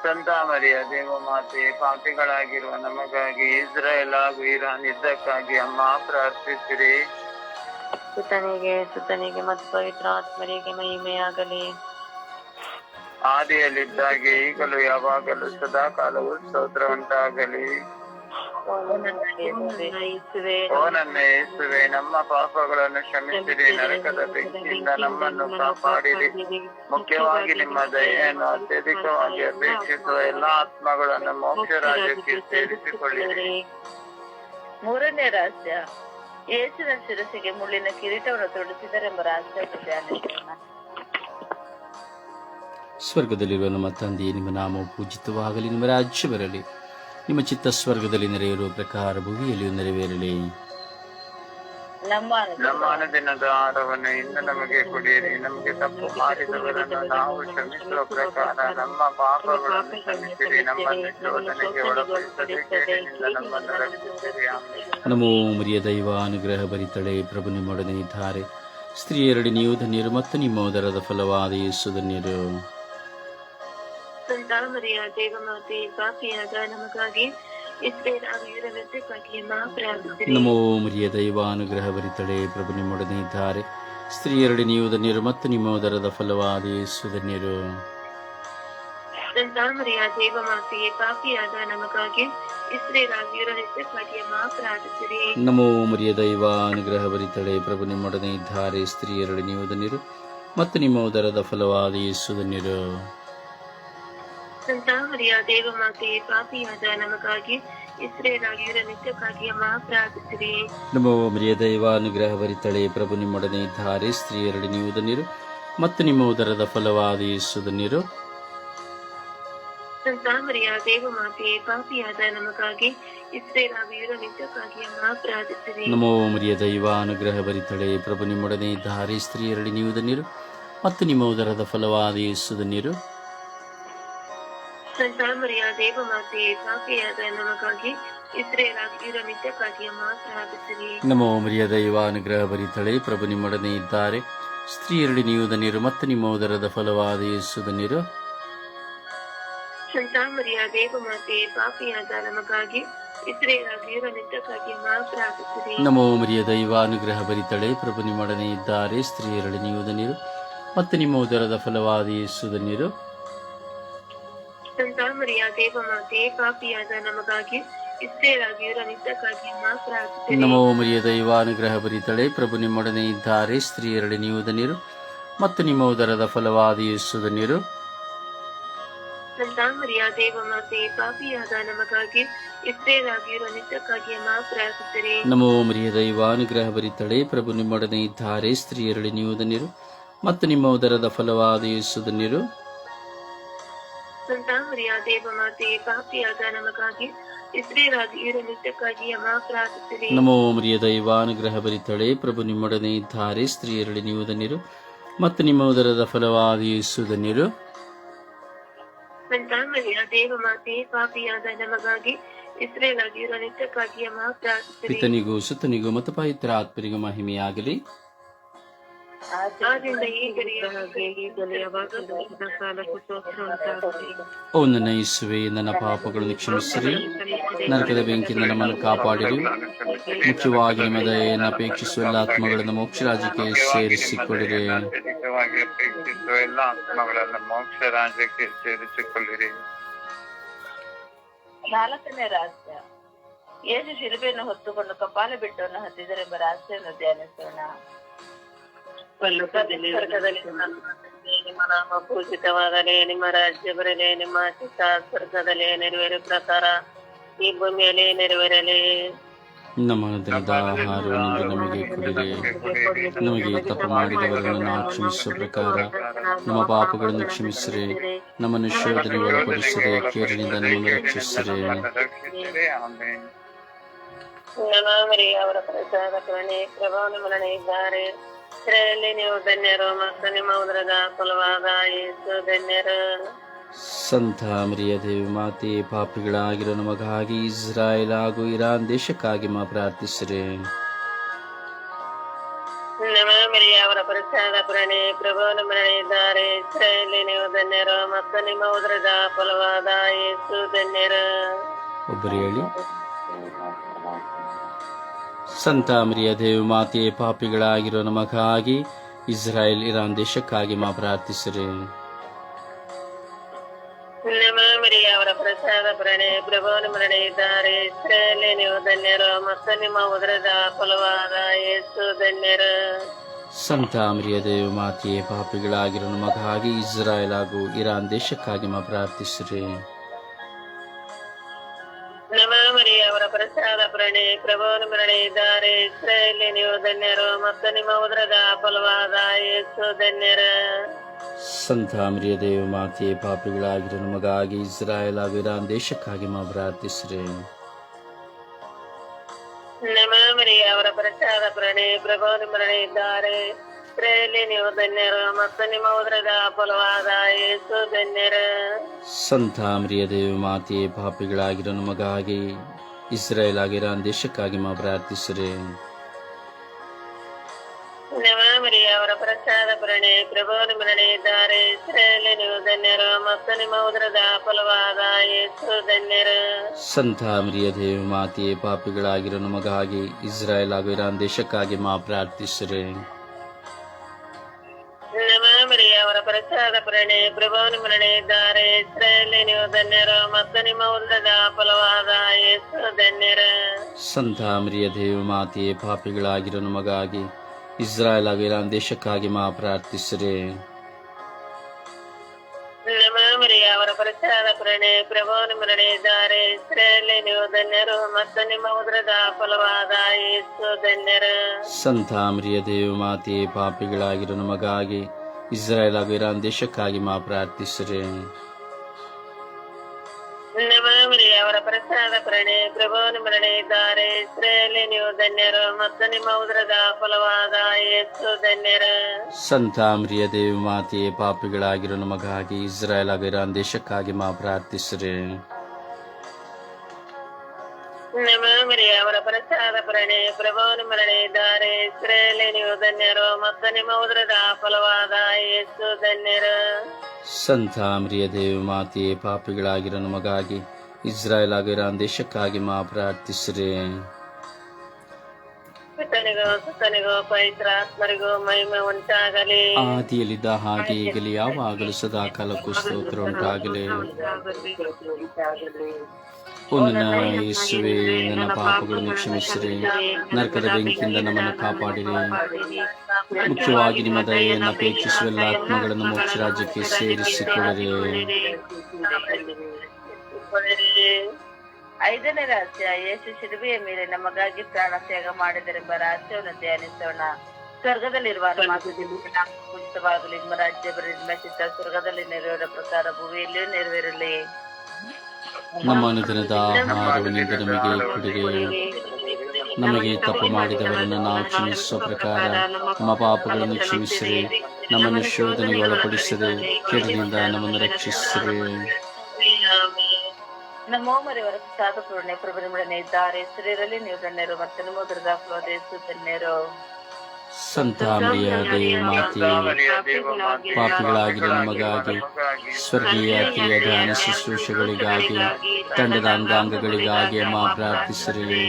ಸಂತ ಮರಿಯ ದೇವ ಮಾತೆ ಪಾಪಿಗಳಾಗಿರುವ ನಮಗಾಗಿ ಇಸ್ರಾಯೇಲ್ ಹಾಗೂ ಇರಾನ್ ಇದ್ದಕ್ಕಾಗಿ ಅಮ್ಮ ಪ್ರಾರ್ಥಿಸಿರಿ ಸುತನಿಗೆ ಸುತನಿಗೆ ಮತ್ತು ಪವಿತ್ರ ಆತ್ಮರಿಗೆ ಮಹಿಮೆಯಾಗಲಿ. ಆದಿಯಲ್ಲಿದ್ದಾಗೆ ಈಗಲೂ ಯಾವಾಗಲೂ ಸದಾ ಕಾಲವು ಸ್ತೋತ್ರ ಉಂಟಾಗಲಿ ಓ ನನ್ನ ನಮ್ಮ ಪಾಪಗಳನ್ನು ಕ್ಷಮಿಸಿರಿ, ನರಕದ ಬೆಂಕಿಯಿಂದ ನಮ್ಮನ್ನು ಕಾಪಾಡಿರಿ. ಮುಖ್ಯವಾಗಿ ನಿಮ್ಮ ದಯೆಯನ್ನು ಅತ್ಯಧಿಕವಾಗಿ ಅಪೇಕ್ಷಿಸುವ ಎಲ್ಲಾ ಆತ್ಮಗಳನ್ನು ಮೋಕ್ಷ ರಾಜ್ಯಕ್ಕೆ ಸೇರಿಸಿಕೊಳ್ಳಿರಿ. ಮೂರನೇ ರಾಜ್ಯ ಏಸಿನ ಶಿರಸಿಗೆ ಮುಳ್ಳಿನ ಕಿರೀಟವನ್ನು ತೊಡಿಸಿದರೆಂಬ ರಹಸ್ಯವನ್ನು ಧ್ಯಾನಿಸೋಣ ಸ್ವರ್ಗದಲ್ಲಿರುವ ನಮ್ಮ ತಂದೆಯೇ ನಿಮ್ಮ ನಾಮವು ಪೂಜಿತವಾಗಲಿ ನಿಮ್ಮ ರಾಜ್ಯ ಬರಲಿ ನಿಮ್ಮ ಚಿತ್ತ ಸ್ವರ್ಗದಲ್ಲಿ ನೆರೆಯಿರುವ ಪ್ರಕಾರ ಭೂಮಿಯಲ್ಲಿಯೂ ನೆರವೇರಲಿ. ನಮ್ಮ ಅನುಗ್ರಹ ನಮ್ಮ ಅನುದಿನದ ಆಹಾರವನ್ನು ಇನ್ನು ನಮಗೆ ಕೊಡಿರಿ ನಮಗೆ ತಪ್ಪು ಮಾಡಿದವರನ್ನು ನಾವು ಕ್ಷಮಿಸುವ ಪ್ರಕಾರ ನಮ್ಮ ಪಾಪಗಳನ್ನು ಕ್ಷಮಿಸಿರಿ. ನಮ್ಮನ್ನು ಶೋಧನೆಗೆ ಒಳಪಡಿಸದೆ ಕೇಡಿನಿಂದ ನಮ್ಮನ್ನು ರಕ್ಷಿಸಿರಿ. ನಮೋ ಮರಿಯ ದೈವ ಅನುಗ್ರಹ ಬರಿತಳೆ ಪ್ರಭು ನಿಮ್ಮೊಡನೆ ಇದ್ದಾರೆ. ಸ್ತ್ರೀಯರಡಿ ನೀವು ಧನ್ಯರು ಮತ್ತು ನಿಮ್ಮ ಉದರದ ಫಲವಾದ ಯೇಸು ಧನ್ಯರು. ಸಂತ ಮರಿಯ ದೇವಮಾತೆ ಪಾಪಿಯಾದ ನಮಗಾಗಿ ಇಸ್ರೇಲ್ ಆಗಿರ ನಮೋ ಮರಿಯ ದೈವಾನುಗ್ರಹ ಬರಿತಳೆ ಪ್ರಭು ನಿಮ್ಮೊಡನೆ ಇದ್ದಾರೆ. ಸ್ತ್ರೀಯರಡಿ ನೀವು ಧನ್ಯರು ಮತ್ತು ನಿಮ್ಮ ಉದರದ ಫಲವಾದ ಯೇಸು ಧನ್ಯರು ಸಂತ ಮರಿಯ ದೇವಮಾತೆ ಪಾಪಿಯಾದ ನಮಗಾಗಿ ಇಸ್ರೇಲ್ ಆಗಿರ ವ್ಯತ್ಯಕ್ಕಾಗಿ ಮಾ ಪ್ರಾರ್ಥಿಸಿರಿ ನಮೋ ಮರಿಯ ದೈವಾನುಗ್ರಹ ಬರಿತಳೆ ಪ್ರಭು ನಿಮ್ಮೊಡನೆ ಇದ್ದಾರೆ. ಸ್ತ್ರೀಯರಡಿ ನೀವು ಧನ್ಯರು ಮತ್ತು ನಿಮ್ಮ ಉದರದ ಫಲವಾದ ಯೇಸು ಧನ್ಯರು ಸಂತ ದೇವ ದೇವಮಾತೆ ಪಾಪಿಯಾದ ನಮಗಾಗಿ ಇಸ್ರೇಲ್ ಆಗಿರ ನಿತ್ಯಕ್ಕಾಗಿ ಮಾ ಪ್ರಾರ್ಥಿಸಿರಿ. ನಮೋ ಮರಿಯ ದೈವ ಅನುಗ್ರಹ ಭರಿತಳೆ ಪ್ರಭು ನಿಮ್ಮೊಡನೆ ಇದ್ದಾರೆ. ಸ್ತ್ರೀಯರಡಿ ನೀವು ಧನ್ಯರು ಮತ್ತು ನಿಮ್ಮ ಉದರದ ಫಲವಾದ ಯೇಸು ಧನ್ಯರು ಸಂತಾಮರಿಯ ದೇವ ದೇವಮಾತೆ ಪಾಪಿಯಾದ ನಮಗಾಗಿ ನಮೋ ಮರಿಯ ದೈವಾನುಗ್ರಹ ಬರಿತಳೆ ಪ್ರಭು ನಿಮ್ಮೊಡನೆ ಇದ್ದಾರೆ. ಸ್ತ್ರೀಯರಡಿ ನೀವು ಧನ್ಯರು ಮತ್ತು ನಿಮ್ಮ ಉದರದ ಫಲವಾದ ಯೇಸು ಧನ್ಯರು ಸಂತ ದೇವಮಾತೆಯೇ ದೇವಮಾತೆ ಪಾಪಿಯಾದ ನಮಗಾಗಿ ನಮೋ ಮರಿಯ ದೈವ ಅನುಗ್ರಹ ಬರಿತಳೆ. ಪ್ರಭು ನಿಮ್ಮೊಡನೆ ಇದ್ದಾರೆ. ಸ್ತ್ರೀಯರಡಿ ನೀವು ಧನ್ಯರು ಮತ್ತು ನಿಮ್ಮ ಉದರದ ಫಲವಾದ ಯೇಸು ಧನ್ಯರು ಸಂತಾಮರಿಯ ದೇವಮಾತೆ ಪಾಪಿಯಾದ ನಮಗಾಗಿ ನಮೋ ಮರಿಯ ದೈವ ಅನುಗ್ರಹ ಬರಿತಳೆ. ಪ್ರಭು ನಿಮ್ಮೊಡನೆ ಇದ್ದಾರೆ. ಸ್ತ್ರೀಯರಡಿ ನೀವು ಧನ್ಯರು ಮತ್ತು ನಿಮ್ಮ ಉದರದ ಫಲವಾದ ಯೇಸು ಧನ್ಯರು ಸಂತ ದೇವ ಪಾಪಿಯಾದ ನಮಗಾಗಿ ನಮೋ ಮರಿಯ ದೈವ ಅನುಗ್ರಹ ಭರಿತಳೆ ಪ್ರಭು ನಿಮ್ಮೊಡನೆ ಇದ್ದಾರೆ ಸ್ತ್ರೀಯರಡೆ ನೀವು ನೀರು ಮತ್ತು ನಿಮ್ಮ ಉದರದ ಫಲವಾದ ಯೇಸುದ ನೀರು ಸಂತ ಮರಿಯ ದೇವಮಾತೆ ಪಾಪಿಯಾದ ನಮಗಾಗಿ ಇಸ್ರೇಲಾಗಿರೋ ನಿತ್ಯಕ್ಕಾಗಿ ಪ್ರಾರ್ಥಿಸಿರಿ ನಮೋ ಮರಿಯ ದೈವಾನುಗ್ರಹ ಭರಿತಳೆ ಪ್ರಭು ನಿಮ್ಮೊಡನೆ ಇದ್ದಾರೆ ಸ್ತ್ರೀಯರಳಿ ನೀವು ನೀರು ಮತ್ತು ನಿಮ್ಮ ಉದರದ ಫಲವಾದ ಯೇಸುದ ಧನ್ಯರು ಸಂತ ಮರಿಯ ದೇವ ಮಾತೆ ಪಾಪಿಯಾದ ನಮಗಾಗಿ ನಮೋ ಮರಿಯ ದೈವಾನುಗ್ರಹ ಭರಿತಳೆ ಪ್ರಭು ನಿಮ್ಮೊಡನೆ ಇದ್ದಾರೆ. ಸ್ತ್ರೀಯರಳಿ ನೀವು ಧನ್ಯರು ಮತ್ತು ನಿಮ್ಮ ಉದರದ ಫಲವಾದ ಯೇಸು ಧನ್ಯರು. ಪಾಪಿಯಾದ ನಮಗಾಗಿ ಪಿತನಿಗೂ ಸುತ್ತನಿಗೂ ಮತ್ತು ಪವಿತ್ರ ಆತ್ಮರಿಗೂ ಮಹಿಮೆಯಾಗಲಿ. ಓ ನನ್ನ ಯೇಸುವೆ ನನ್ನ ಪಾಪಗಳನ್ನು ಕ್ಷಮಿಸಿರಿ. ನರಕದ ಬೆಂಕಿಯಿಂದ ನಮ್ಮನ್ನು ಕಾಪಾಡಿರಿ. ಮುಖ್ಯವಾಗಿ ನಿಮ್ಮ ದಯೆಯನ್ನು ಅಪೇಕ್ಷಿಸುವ ಎಲ್ಲ ಆತ್ಮಗಳನ್ನು ಮೋಕ್ಷ ರಾಜ್ಯಕ್ಕೆ ಸೇರಿಸಿಕೊಳ್ಳಿರಿ ಅಪೇಕ್ಷಿಸುವ ಎಲ್ಲ ಆತ್ಮಗಳನ್ನು ಮೋಕ್ಷ ರಾಜ್ಯಕ್ಕೆ ಸೇರಿಸಿಕೊಳ್ಳಿರಿ. ನಾಲ್ಕನೇ ರಹಸ್ಯ ಯೇಸು ಶಿಲುಬೆಯನ್ನು ಹೊತ್ತುಕೊಂಡು ಕಪಾಲ ಬೆಟ್ಟವನ್ನು ಹತ್ತಿದರೆಂಬ ರಹಸ್ಯವನ್ನು ಧ್ಯಾನಿಸೋಣ. ಪಲ್ಲುಕದಲ್ಲಿ ನಿಮ್ಮ ನಾಮ ಪೂಜಿತವಾಗಲಿ ನಿಮ್ಮ ರಾಜ್ಯ ಬರಲಿ ನಿಮ್ಮ ಚಿತ್ತ ಸ್ವರ್ಗದಲ್ಲಿ ನೆರವೇರು ಪ್ರಕಾರ ಈ ಭೂಮಿಯಲ್ಲಿ ನೆರವೇರಲಿ. ನಮ್ಮ ದಿನದ ಆಹಾರವನ್ನು ನಮಗೆ ಕೊಡಿರಿ. ನಮಗೆ ತಪ್ಪು ಮಾಡಿದವರನ್ನು ಕ್ಷಮಿಸುವ ಪ್ರಕಾರ ನಮ್ಮ ಪಾಪಗಳನ್ನು ಕ್ಷಮಿಸಿರಿ. ನಮ್ಮನ್ನು ಶೋಧನೆ ಒಳಪಡಿಸಿರಿ. ಕೇರಿನಿಂದ ನಮ್ಮನ್ನು ರಕ್ಷಿಸಿರಿ. ಅವರ ಪ್ರಸಾದ ಕರುಣೆ ಮರಣ ಇದ್ದಾರೆ. ಇದರಲ್ಲಿ ನೀವು ಧನ್ಯರು ಮತ್ತು ನಿಮ್ಮ ಉದರದ ಫಲವಾದ ಯೇಸು ಧನ್ಯರು ಸಂತ ಮರಿಯ ದೇವಿ ಮಾತೆ ಪಾಪಿಗಳಾಗಿರೋ ನಮಗಾಗಿ ಇಸ್ರಾಯೇಲ್ ಹಾಗೂ ಇರಾನ್ ದೇಶಕ್ಕಾಗಿ ಮಾ ಪ್ರಾರ್ಥಿಸಿರಿ. ನಮಾಮರಿ ಅವರ ಪರಿಚಯದ ಕರುಣೆ ಪ್ರಭು ಮರಣ ಇದ್ದಾರೆ. ಇದರಲ್ಲಿ ನೀವು ಧನ್ಯರು ಮತ್ತು ನಿಮ್ಮ ಉದರದ ಫಲವಾದ ಯೇಸು ಧನ್ಯರು ಒಬ್ಬರು ಹೇಳಿ. ಸಂತ ಮರಿಯ ದೇವ ಮಾತೆ ಪಾಪಿಗಳಾಗಿರೋ ನಮಗಾಗಿ ಇಸ್ರಾಯೇಲ್ ಇರಾನ್ ದೇಶಕ್ಕಾಗಿ ಮಾ ಪ್ರಾರ್ಥಿಸಿರಿ. ಅವರ ಪ್ರಸಾದ ಪ್ರಣೆ ಪ್ರಭಾವನ ಮರಣಿದ್ದಾರೆ ಇದರಲ್ಲಿ ನೀವು ಧನ್ಯರು ಮತ್ತು ನಿಮ್ಮ ಉದರದ ಫಲವಾದ ಯೇಸು ಧನ್ಯರು. ಸಂತ ಮರಿಯ ದೇವ ಮಾತೆಯೇ ಪಾಪಿಗಳಾಗಿರೋ ನಮಗಾಗಿ ಇಸ್ರಾಯೇಲ್ ಹಾಗೂ ಇರಾನ್ ದೇಶಕ್ಕಾಗಿ ಮಾ ಪ್ರಾರ್ಥಿಸಿರಿ. ನಮಾಮರಿ ಅವರ ಪ್ರಸಾದ ಪ್ರಣೆ ಪ್ರಭುವನ ಮರಣ ಇದ್ದಾರೆ ಇಸ್ರಾಯೇಲಿ ನೀವು ಧನ್ಯರು ಮತ್ತು ನಿಮ್ಮ ಉದ್ರದ ಫಲವಾದ ಯೇಸು ಧನ್ಯರ. ಸಂತ ಮರಿಯ ದೇವ ಮಾತೆ ಪಾಪಿಗಳಾಗಿರೋ ನಮಗಾಗಿ ಇಸ್ರಾಯೇಲ್ ವಿರಾನ್ ದೇಶಕ್ಕಾಗಿ ಮಾ ಪ್ರಾರ್ಥಿಸ್ರೆ. ನಮಾಮರಿ ಅವರ ಪ್ರಸಾದ ಪ್ರಣೆ ಪ್ರಭುವನ ಮರಣ ಇಸ್ರಾಯೇಲಿ ನೀವು ಧನ್ಯರು ಮತ್ತು ನಿಮ್ಮ ಉದರದ ಫಲವಾದ ಯೇಸು ಧನ್ಯರು ಸಂತ ಮರಿಯ ದೇವಿ ಮಾತೆ ಪಾಪಿಗಳಾಗಿರೋ ನಮಗಾಗಿ ಇಸ್ರಾಯೇಲ್ ಆಗಿರೋ ದೇಶಕ್ಕಾಗಿ ಮಾ ಪ್ರಾರ್ಥಿಸಿರಿ ನಮಾಮರಿ ಅವರ ಪ್ರಸಾದ ಪ್ರಣೆ ಪ್ರಭು ನಿಮ್ಮನೆ ಇದ್ದಾರೆ ಇಸ್ರೇಲ್ ನೀವು ಧನ್ಯರು ಮತ್ತು ನಿಮ್ಮ ಉದರದ ಫಲವಾದ ಯೇಸು ಧನ್ಯರು ಸಂತ ಮರಿಯ ದೇವಿ ಮಾತೆ ಪಾಪಿಗಳಾಗಿರೋ ನಮಗಾಗಿ ಇಸ್ರಾಯೇಲ್ ಆಗಿರೋ ದೇಶಕ್ಕಾಗಿ ಮಾ ಪ್ರಾರ್ಥಿಸಿರಿ ನಮಾಮರಿ ಅವರ ಪ್ರಸಾದ ಪ್ರಣೆ ಪ್ರಭಾವನ ಮರಣೆ ಇದ್ದಾರೆ ಇಸ್ರಾಯೇಲಿ ನೀವು ಧನ್ಯರು ಮತ್ತು ನಿಮ್ಮ ಉಲ್ಲದ ಫಲವಾದ ಯೇಸು ಧನ್ಯರ. ಸಂತ ಮರಿಯ ದೇವ ಮಾತೆಯೇ, ಪಾಪಿಗಳಾಗಿರೋ ನಮಗಾಗಿ ಇಸ್ರಾಯೇಲ್ ಹಾಗೂ ದೇಶಕ್ಕಾಗಿ ಮಾ ಪ್ರಾರ್ಥಿಸಿರಿ. ನಮಾಮರಿ ಅವರ ಪ್ರಸಾದ ಪ್ರಣೆ, ಪ್ರಭುವನ ಮರಣ ಇದ್ದಾರೆ ಇಸ್ರಾಯೇಲಿ ನೀವು ಧನ್ಯರು ಮತ್ತು ನಿಮ್ಮ ಉದ್ರದ ಫಲವಾದ ಯೇಸು ಧನ್ಯರು. ಸಂತ ಮರಿಯ ದೇವಿ ಮಾತೆ ಪಾಪಿಗಳಾಗಿರೋ ನಮಗಾಗಿ ಇಸ್ರಾಯೇಲ್ ಹಾಗೂ ಇರಾನ್ ದೇಶಕ್ಕಾಗಿ ಮಾ ಪ್ರಾರ್ಥಿಸಿರಿ. ನಮಾಮರಿ ಅವರ ಪ್ರಸಾದ ಪ್ರಣೆ ಪ್ರಭುವನ ಮರಣೆ ಇದ್ದಾರೆ. ಇಸ್ರೇಲಿ ನೀವು ಧನ್ಯರು ಮತ್ತು ನಿಮ್ಮ ಉದರದ ಫಲವಾದ ಯೇಸು ಧನ್ಯರ. ಸಂತಾಮ್ರಿಯ ಮರಿಯ ದೇವಿ ಮಾತೆ ಪಾಪಿಗಳಾಗಿರೋ ನಮಗಾಗಿ ಇಸ್ರಾಯೇಲ್ ಆಗಿರೋ ದೇಶಕ್ಕಾಗಿ ಮಾ ಪ್ರಾರ್ಥಿಸಿರಿ. ನಮಾಮರಿ ಅವರ ಪ್ರಸಾದ ಪ್ರಣಿ ಪ್ರಭುವನ ಮರಣ ಇದ್ದಾರೆ ಇಸ್ರಾಯೇಲಿ ನೀವು ಧನ್ಯರು ಮತ್ತು ನಿಮ್ಮ ಉದ್ರದ ಫಲವಾದ ಯೇಸು ಧನ್ಯರು ಸಂತ ಮರಿಯ ದೇವಿ ಮಾತೆಯೇ ಪಾಪಿಗಳಾಗಿರೋ ನಮಗಾಗಿ ಇಸ್ರಾಯೇಲ್ ಆಗಿರೋ ದೇಶಕ್ಕಾಗಿ ಮಾ ಪ್ರಾರ್ಥಿಸ್ರಿ. ಆದಿಯಲ್ಲಿದ್ದ ಹಾಗೆ ಈಗಲಿ ಯಾವಾಗಲೂ ಸದಾ ಕಾಲಕ್ಕೂ ಸ್ತೋತ್ರ ಉಂಟಾಗಲಿ. ನನ್ನ ಯೇಸುವೆ ನನ್ನ ಪಾಪಗಳನ್ನು ಕ್ಷಮಿಸಿರಿ. ನರಕದ ಬೆಂಕಿಯಿಂದ ನಮ್ಮನ್ನು ಕಾಪಾಡಿರಿ. ಮುಖ್ಯವಾಗಿ ನಿಮ್ಮ ದಯೆಯನ್ನು ಅಪೇಕ್ಷಿಸುವ ಎಲ್ಲ ಆತ್ಮಗಳನ್ನು ಮೋಕ್ಷ ರಾಜ್ಯಕ್ಕೆ ಸೇರಿಸಿಕೊಳ್ಳಿರಿ. ಐದನೇ ರಾಜ್ಯ ಯೇಸು ಶಿಲುಬೆಯ ಮೇಲೆ ನಮಗಾಗಿ ಪ್ರಾಣ ತ್ಯಾಗ ಮಾಡಿದರೆಂಬ ರಹಸ್ಯವನ್ನು ಧ್ಯಾನಿಸೋಣ. ಸ್ವರ್ಗದಲ್ಲಿರುವ ಪೂಜಿತವಾಗಲಿ ನಿಮ್ಮ ರಾಜ್ಯ ಬರಲಿ ನಿಮ್ಮ ಚಿತ್ತ ಸ್ವರ್ಗದಲ್ಲಿ ನೆರವೇರ ಪ್ರಕಾರ ಭೂಮಿಯಲ್ಲಿಯೂ ನೆರವೇರಲಿ. ನಮ್ಮ ಅನುದಿನದ ಆಹಾರವನ್ನಿಂದ ನಮಗೆ ಕೊಡಿರಿ ನಮಗೆ ತಪ್ಪು ಮಾಡಿದವರನ್ನು ನಾವು ಕ್ಷಮಿಸುವ ಪ್ರಕಾರ ನಮ್ಮ ಪಾಪಗಳನ್ನು ಕ್ಷಮಿಸಿರಿ. ನಮ್ಮನ್ನು ಶೋಧನೆಗೆ ಒಳಪಡಿಸಿರಿ. ಕೆಡದಿಂದ ನಮ್ಮನ್ನು ರಕ್ಷಿಸಿರಿ. ನಮ್ಮ ಮರೆಯವರ ಪ್ರಸಾದ ಪೂರ್ಣೆ ಪ್ರಭುನಿಮಡನೆ ಇದ್ದಾರೆ. ಹೆಸರಿರಲಿ ನೀವು ಗಣ್ಯರು ಮತ್ತೆ ನಿಮ್ಮ ದುರ್ಗಾಪುರ ದೇವಸ್ಥಾನ ಸಂತ ಮರಿಯ ದೇವ ಪಾಪಿಗಳಾಗಿರ ನಮಗಾಗಿ, ಸ್ವರ್ಗೀಯ ಕ್ರಿಯ ಧ್ಯಾನ ಶುಶ್ರೂಷೆಗಳಿಗಾಗಿ ತಂಡದ ಅಂಗಾಂಗಗಳಿಗಾಗಿ ಮಾ ಪ್ರಾರ್ಥಿಸಿರಿ.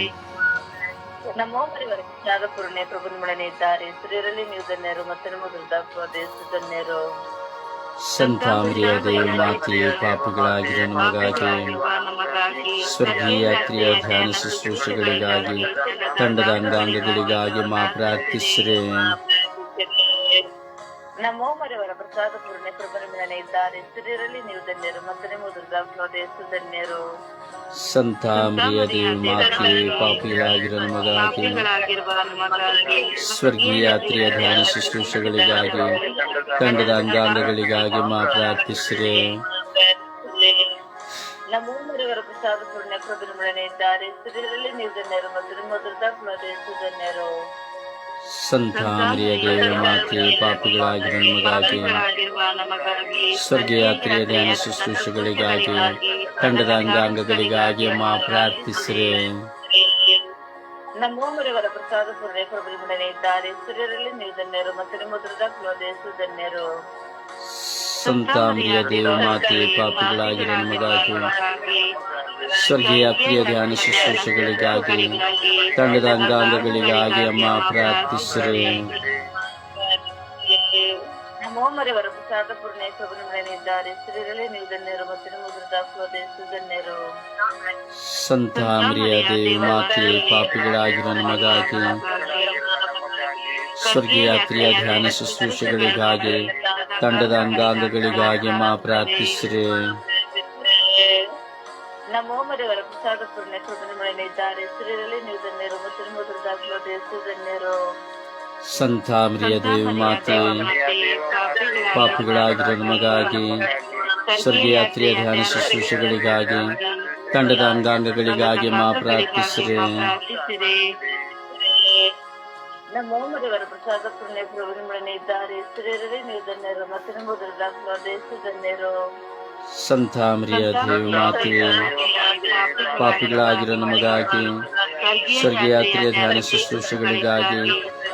ನಮ್ಮ ಮರೆಯವರ ಪ್ರಸಾದ ಪೂರ್ಣೆ ಪ್ರಭುನಿಮಡನೆ ಇದ್ದಾರೆ. ಹೆಸರಿರಲಿ ನೀವು ಧನ್ಯರು, ಮತ್ತು ನಮ್ಮ ಯೇಸು ಧನ್ಯರು. ಸಂತ ಮರಿಯ ದೇವ ಮಾತೆ ಪಾಪಿಗಳಾಗಿರೋ ನಮಗಾಗಿ ಸ್ವರ್ಗೀಯ ಕ್ರಿಯ ಧ್ಯಾನ ಶುಶ್ರೂಷೆಗಳಿಗಾಗಿ ತಂಡದ ಅಂಗಾಂಗಗಳಿಗಾಗಿ ಮಾ ಪ್ರಾರ್ಥಿಸಿರಿ ನಮ್ಮ ಮರೆಯವರ ಪ್ರಸಾದ ಪೂರ್ಣ ಪ್ರಭುನಿಮಡನೆ ಇದ್ದಾರೆ. ಹೆಸರಿರಲಿ ನೀವು ಧನ್ಯರು ಮತ್ತು ನಿಮ್ಮ ಯೇಸು ಧನ್ಯರು ಸಂತ ಮಾತೆ ಪಾಪಿಗಳಾಗಿರೋ ನಮಗಾಗಿ ಸ್ವರ್ಗೀಯ ಯಾತ್ರೆಯ ಧ್ಯಾನ ಶುಶ್ರೂಷೆಗಳಿಗಾಗಿ ತಂಡದ ಅಂಗಾಂಗಗಳಿಗಾಗಿ ಮಾತಾಡ್ತಿಸ್ರೆ ನಮ್ಮ ಮರೆಯವರ ಪ್ರಸಾದ ಪೂರ್ಣ ಪ್ರಭುನಿಮಡನೆ ಇದ್ದಾರೆ. ಹೆಸರಿರಲಿ ನೀವು ಧನ್ಯರು ಮತ್ತು ನಿಮ್ಮ ಯೇಸು ಧನ್ಯರು ಸಂತ ಮರಿಯಗೆ ದೇವ ಮಾತೆ ಪಾಪಿಗಳಾಗಿ ನಮಗಾಗಿ ಸ್ವರ್ಗಯಾತ್ರೆಯ ಧ್ಯಾನ ಶುಶ್ರೂಷೆಗಳಿಗಾಗಿ ತಂಡದ ಅಂಗಾಂಗಗಳಿಗಾಗಿ ಮಾ ಪ್ರಾರ್ಥಿಸಿರೆ. ನಮ್ಮ ಮರೆಯವರ ಪ್ರಸಾದ ಪೂರ್ಣೆ ಪ್ರಭುಮನೆ ಇದ್ದಾರೆ. ಹೆಸರಿರಲಿ ನೀವು ಧನ್ಯರು ಮತ್ತು ನಿಮ್ಮ ದುರ್ಗಾಫಲವಾದ ಯೇಸು ಧನ್ಯರು ಸಂತ ಮರಿಯ ದೇವ ಮಾತೆ ಪಾಪಿಗಳಾಗಿ ನಮಗಾಗಿ ಸ್ವರ್ಗೀಯ ಪ್ರಿಯ ಧ್ಯಾನ ಶುಶ್ರೂಷೆಗಳಿಗಾಗಿ ತಂಡದ ಅಂಗಾಂಗಗಳಿಗಾಗಿ ಅಮ್ಮ ಪ್ರಾರ್ಥಿಸಿರಿ. ಪ್ರಸಾದ ಪೂರ್ಣೆ ಮತ್ತು ಸಂತ ಮರಿಯ ದೇವಿ ಮಾತೆ ಪಾಪಿಗಳಾಗಿರೋ ನಮಗಾಗಿ ಸ್ವರ್ಗೀಯ ಪ್ರಿಯ ಧ್ಯಾನ ಶುಶ್ರೂಷೆಗಳಿಗಾಗಿ ತಂಡದ ಅಂಗಾಂಗಗಳಿಗಾಗಿ ಮಾ ಪ್ರಾರ್ಥಿಸಿರಿ. ನಮ್ಮ ಮರೆಯವರ ಪ್ರಸಾದ ಪುಣ್ಯ ಇದ್ದಾರೆ. ಹೆಸರಿರಲಿ ನೀವು ಧನ್ಯರು ಮತ್ತು ನಿಮ್ಮ ಯೇಸು ಧನ್ಯರು. ಸಂತ ಮರಿಯ ದೇವ ಮಾತೆ ಪಾಪಿಗಳಾಗಿರೋ ನಮಗಾಗಿ ಸ್ವರ್ಗಯಾತ್ರೆಯ ಧ್ಯಾನ ಶುಶ್ರೂಷೆಗಳಿಗಾಗಿ ತಂಡದ ಅಂಗಾಂಗಗಳಿಗಾಗಿ ಮಾ ಪ್ರಾರ್ಥಿಸಿರಿ. ನಮ್ಮ ಮರೆಯವರ ಪ್ರಸಾದ ಪುಣ್ಯ ಪ್ರಭುನಿಮಡನೆ ಇದ್ದಾರೆ. ಹೆಸರಿರಲಿ ನೀವು ಧನ್ಯರು ಮತ್ತು ನಿಮ್ಮ ದುರ್ಗಾಫಲವಾದ ಯೇಸು ಧನ್ಯರು. ಸಂತ ಮರಿಯ ದೇವ ಮಾತೆ ಪಾಪಿಗಳಾಗಿರೋ ನಮಗಾಗಿ ಸ್ವರ್ಗಯಾತ್ರೆಯ ಧ್ಯಾನ ಶುಶ್ರೂಷೆಗಳಿಗಾಗಿ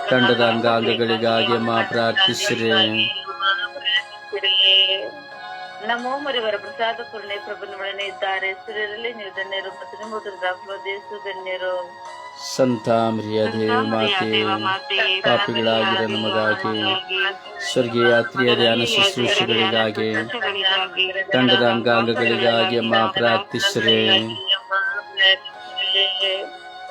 ತಂಡದ ಅಂಗಾಂಗಗಳಿಗಾಗಿ ಮಾ ಪ್ರಾರ್ಥಿಸಿರಿ. ನಮೋ ಮರಿವರ ಪ್ರಸಾದ ಪೂರ್ಣೆ ಪ್ರಭುನಿಮಡನೆ ಇದ್ದಾರೆ. ಸುರಿಯರಲ್ಲಿ ನೀವು ಧನ್ಯರು ಮತ್ತು ನಿಮ್ಮ ಧನ್ಯರು ಸಂತ ಮರಿಯ ದೇವ ಮಾತೆ ಪಾಪಿಗಳಾಗಿರ ನಮಗಾಗಿ ಸ್ವರ್ಗೀಯ ಕ್ರಿಯ ಧ್ಯಾನ ಶುಶ್ರೂಷೆಗಳಿಗಾಗಿ ತಂಡದ ಅಂಗಾಂಗಗಳಿಗಾಗಿ ಮಾ ಪ್ರಾರ್ಥಿಸಿರಿ.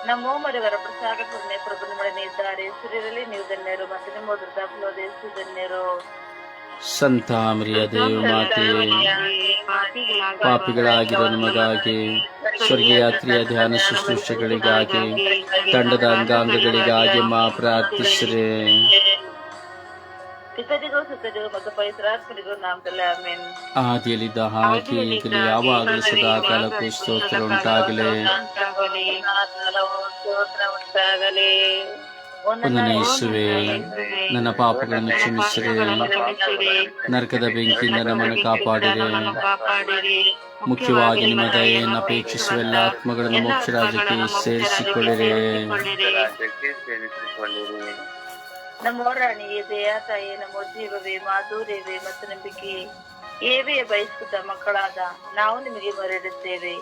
ನಮ್ಮ ಮರೆಯವರ ಪ್ರಸಾದ ಪುಣ್ಯ ಪ್ರಭುನ ಮಡನೆ ಇದ್ದಾರೆ. ಸುರಿರಲಿ ನೀವು ಧನ್ಯರು ಮತ್ತು ನಿಮ್ಮ ದುರ್ಗಾಫಲವಾದ ಯೇಸು ಧನ್ಯರು ಸಂತ ಮರಿಯ ದೇವ ಮಾತೆ ಪಾಪಿಗಳಾಗಿರೋ ನಮಗಾಗಿ ಸ್ವರ್ಗಯಾತ್ರಿಯ ಧ್ಯಾನ ಶುಶ್ರೂಷೆಗಳಿಗಾಗಿ ತಂಡದ ಅಂಗಾಂಗಗಳಿಗಾಗಿ ಮಾ ಪ್ರಾರ್ಥಿಸಿರಿ. ಆದಿಯಲ್ಲಿದ್ದ ಹಾಗೆ ಈಗಲೇ ಯಾವಾಗಲೂ ಸದಾ ಕಾಲಕ್ಕೂ ಸ್ತೋತ್ರ ಉಂಟಾಗಲಿ. ಒಂದನೇ ಯೇಸುವೆ ನನ್ನ ಪಾಪಗಳನ್ನು ಕ್ಷಮಿಸಿರಿ. ನರಕದ ಬೆಂಕಿಯಿಂದ ನಮ್ಮನ್ನು ಕಾಪಾಡಿರಿ. ಮುಖ್ಯವಾಗಿ ನಿಮ್ಮ ದಯೆಯನ್ನು ಅಪೇಕ್ಷಿಸುವ ಎಲ್ಲ ಆತ್ಮಗಳನ್ನು ಮೋಕ್ಷ ರಾಜ್ಯಕ್ಕೆ ಸೇರಿಸಿಕೊಳ್ಳಿರಿ ರಾಜ್ಯಕ್ಕೆ ಸೇರಿಸಿಕೊಳ್ಳಿರಿ. ನಮ್ಮ ರಾಣಿಯೇ ದಯಾ ತಾಯಿ ನಮ್ಮ ಜೀವವೇ ಮಾಧುರ್ಯವೇ ಮತ್ತು ನಂಬಿಕೆ ಏವೇ ಬಯಸ್ಕುತ್ತ ಮಕ್ಕಳಾದ ನಾವು ನಿಮಗೆ ಮೊರೆಯಿಡುತ್ತೇವೆ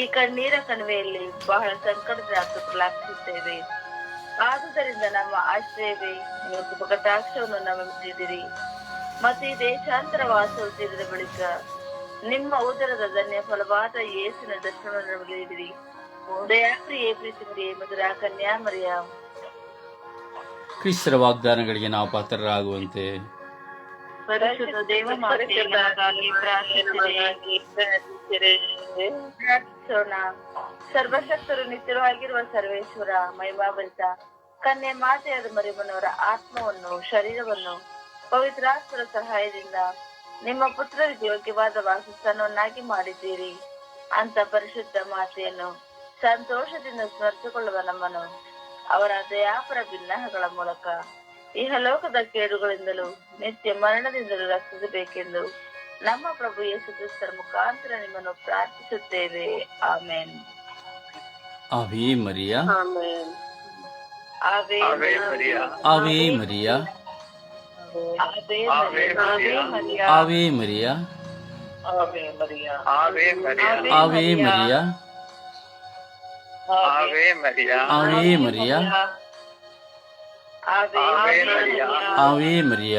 ಈ ಕಣ್ಣೀರ ಕಣಿವೆಯಲ್ಲಿ ಬಹಳ ಸಂಕಟದ ಪ್ರಲಾಪಿಸುತ್ತೇವೆ. ಆದುದರಿಂದ ನಮ್ಮ ಆಶ್ರಯವೇ ನಿಮ್ಮ ಕೃಪಕಟಾಕ್ಷವನ್ನು ನಮಿಸಿದಿರಿ ಮತ್ತು ಈ ದೇಶಾಂತರ ವಾಸವು ತೀರಿದ ಬಳಿಕ ನಿಮ್ಮ ಉದರದ ಧನ್ಯ ಫಲವಾದ ಯೇಸಿನ ದರ್ಶನವನ್ನು ನಮಗೆ ದಯಾಪ್ರಿಯೇ ಪ್ರೀತಿ ಮರಿಯೇ ಮಧುರ ಕನ್ಯಾ ಮರಿಯ. ಕ್ರಿಸ್ತರ ವಾಗ್ದಾನಗಳಿಗೆ ನಾವು ಪಾತ್ರರಾಗುವಂತೆ ಪರಿಶುದ್ಧ ದೇವ ಮಾತೆಯಾಗಿ ಸ್ತುತಿಸೋಣ ಸರ್ವಶಕ್ತರು ನಿತ್ಯರು ಆಗಿರುವ ಸರ್ವೇಶ್ವರ ಮಹಿಮಾಭರಿತ ಕನ್ಯೆ ಮಾತೆಯಾದ ಮರಿಮನವರ ಆತ್ಮವನ್ನು, ಶರೀರವನ್ನು ಪವಿತ್ರಾತ್ಮರ ಸಹಾಯದಿಂದ ನಿಮ್ಮ ಪುತ್ರರಿಗೆ ಯೋಗ್ಯವಾದ ವಾಸಸ್ಥಾನವನ್ನಾಗಿ ಮಾಡಿದ್ದೀರಿ. ಅಂತ ಪರಿಶುದ್ಧ ಮಾತೆಯನ್ನು ಸಂತೋಷದಿಂದ ಸ್ಮರಿಸಿಕೊಳ್ಳುವ ನಮ್ಮನ್ನು ಅವರ ದಯಾಪರ ಭಿನ್ನಹಗಳ ಮೂಲಕ ಇಹಲೋಕದ ಕೇಡುಗಳಿಂದಲೂ ನಿತ್ಯ ಮರಣದಿಂದಲೂ ರಕ್ಷಿಸಬೇಕೆಂದು ನಮ್ಮ ಪ್ರಭು ಯೇಸು ಕ್ರಿಸ್ತರ ಮುಖಾಂತರ ನಿಮ್ಮನ್ನು ಪ್ರಾರ್ಥಿಸುತ್ತೇವೆ ಆಮೇನ್ ಆವೇ ಮರಿಯ ಆಮೇನ್ ಆವೇ ಆವೇ ಮರಿಯ ಆವೇ ಮರಿಯ ಆವೇ ಆವೇ ಮರಿಯ. ಆವೇ ಮರಿಯ ಆವೆ ಮರಿಯ ಆವೇ ಮರಿಯ ಆವೇ ಮರಿಯ ಆವೇ ಮರಿಯ ಆವೇ ಮರಿಯ